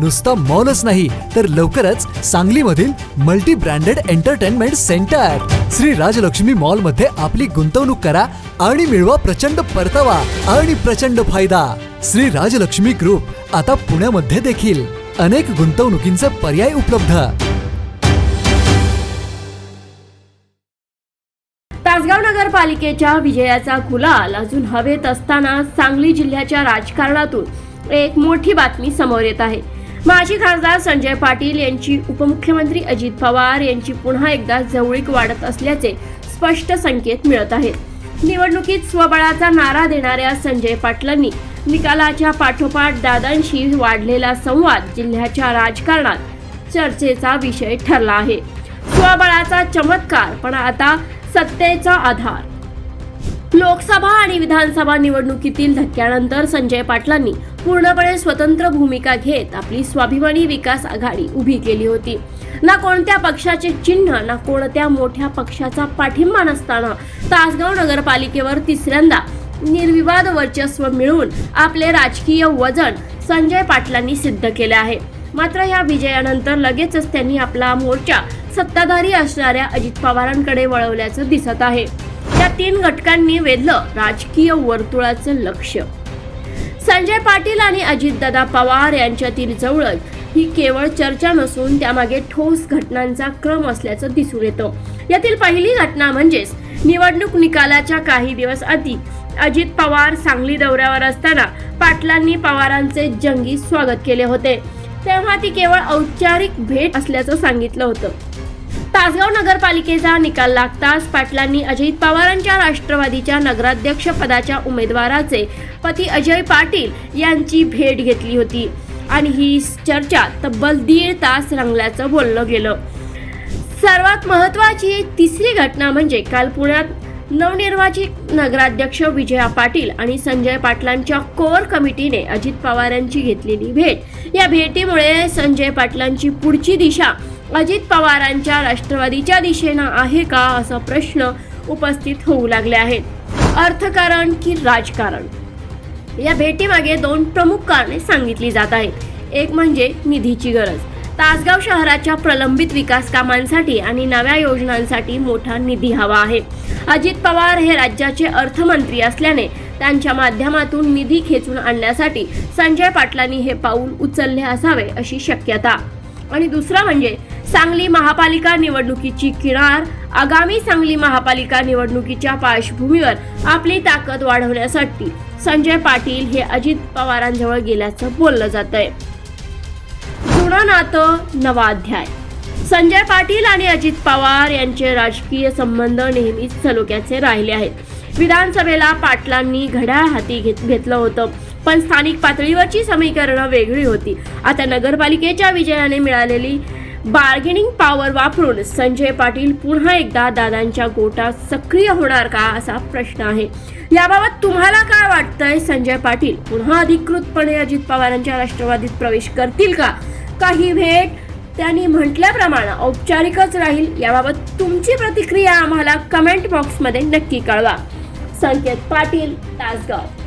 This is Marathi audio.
नुसता मॉलच नाही तर लवकरच सांगलीमधील multi branded entertainment centre. Shri Rajlakshmi मॉलमध्ये आपली गुंतवणूक करा आणि मिळवा प्रचंड परतावा आणि प्रचंड फायदा. श्री राजलक्ष्मी ग्रुप आता पुण्यामध्ये देखील अनेक गुंतवणुकींचे पर्याय उपलब्ध. तासगाव नगरपालिकेच्या विजयाचा गुलाल अजून हवेत असताना सांगली जिल्ह्याच्या राजकारणातून एक मोठी बातमी समोर येत आहे. माजी खासदार संजय पाटील यांची उपमुख्यमंत्री अजित पवार यांची पुन्हा एकदा जवळीक वाढत असल्याचे स्पष्ट संकेत मिळत आहेत. निवडणुकीत स्वबळाचा नारा देणाऱ्या संजय पाटलांनी निकालाच्या पाठोपाठ दादांशी वाढलेला संवाद जिल्ह्याच्या राजकारणात चर्चेचा विषय ठरला आहे. स्वबळाचा चमत्कार पण आता सत्तेचा आधार. लोकसभा आणि विधानसभा निवडणुकीतील धक्क्यानंतर संजय पाटलांनी पूर्णपणे स्वतंत्र भूमिका घेत आपली स्वाभिमानी विकास आघाडी उभी केली होती. ना कोणत्या पक्षाचे चिन्ह ना कोणत्या मोठ्या पक्षाचा पाठिंबा नसताना तासगाव नगरपालिकेवर तिसऱ्यांदा निर्विवाद वर्चस्व मिळवून आपले राजकीय वजन संजय पाटलांनी सिद्ध केले आहे. मात्र या विजयानंतर लगेचच त्यांनी आपला मोर्चा सत्ताधारी असणाऱ्या अजित पवारांकडे वळवल्याचं दिसत आहे. या तीन घटकांनी वेधलं राजकीय वर्तुळाचं लक्ष संजय पाटील आणि अजितदादा पवार यांच्यातील जवळच ही केवळ चर्चा नसून त्यामागे ठोस घटनांचा क्रम असल्याचं दिसून येतं. यातील पहिली घटना म्हणजेच निवडणूक निकालाच्या काही दिवस आधी अजित पवार सांगली दौऱ्यावर असताना पाटलांनी पवारांचे जंगी स्वागत केले होते. तेव्हा ती केवळ औपचारिक भेट असल्याचं सांगितलं होतं. तासगाव नगरपालिकेचा निकाल लागताच पाटलांनी अजित पवारांच्या राष्ट्रवादीच्या नगराध्यक्ष पदाच्या उमेदवाराचे पती अजय पाटील यांची भेट घेतली होती आणि ही चर्चा तब्बल दीड तास रंगल्याचं बोललं गेलं. सर्वात महत्वाची तिसरी घटना म्हणजे काल पुण्यात नवनिर्वाचित नगराध्यक्ष विजया पाटील आणि संजय पाटलांच्या कोर कमिटीने अजित पवार यांची घेतलेली भेट. या भेटीमुळे संजय पाटलांची पुढची दिशा अजित पवारांच्या राष्ट्रवादीच्या दिशेनं आहे का असा प्रश्न उपस्थित होऊ लागले आहेत. अर्थकारण की राजकारण? या भेटीमागे दोन प्रमुख कारणे सांगितली जात आहेत. एक म्हणजे निधीची गरज. तासगाव शहराच्या प्रलंबित विकास कामांसाठी आणि नव्या योजनांसाठी मोठा निधी हवा आहे. अजित पवार हे राज्याचे अर्थमंत्री असल्याने त्यांच्या माध्यमातून निधी खेचून आणण्यासाठी संजय पाटलांनी हे पाऊल उचलले असावे अशी शक्यता. आणि दुसरा म्हणजे सांगली महापालिका निवडणुकीची किनार आगामी सांगली महापालिका निवडणुकीच्या पार्श्वभूमीवर आपली ताकद वाढवण्यासाठी संजय पाटील हे अजित पवारांजवळ गेल्याचं बोललं जात आहे जुनं नातं नवा अध्याय. संजय पाटील आणि अजित पवार यांचे राजकीय संबंध नेहमीच सलोख्याचे राहिले आहेत. विधानसभेला पाटलांनी घड्याळ हाती घेत घेतलं होतं. पण स्थानिक पातळीवरची समीकरणं वेगळी होती. आता नगरपालिकेच्या विजयाने मिळालेली बार्गेनिंग पॉवर वापरून संजय पाटील पुन्हा एकदा दादांच्या गोटात सक्रिय होणार का असा प्रश्न आहे. याबाबत तुम्हाला काय वाटतंय? संजय पाटील पुन्हा अधिकृतपणे अजित पवारांच्या राष्ट्रवादीत प्रवेश करतील का? काही भेट त्यांनी म्हटल्याप्रमाणे औपचारिकच राहील. याबाबत तुमची प्रतिक्रिया आम्हाला कमेंट बॉक्समध्ये नक्की कळवा. संकेत पाटील तासगाव.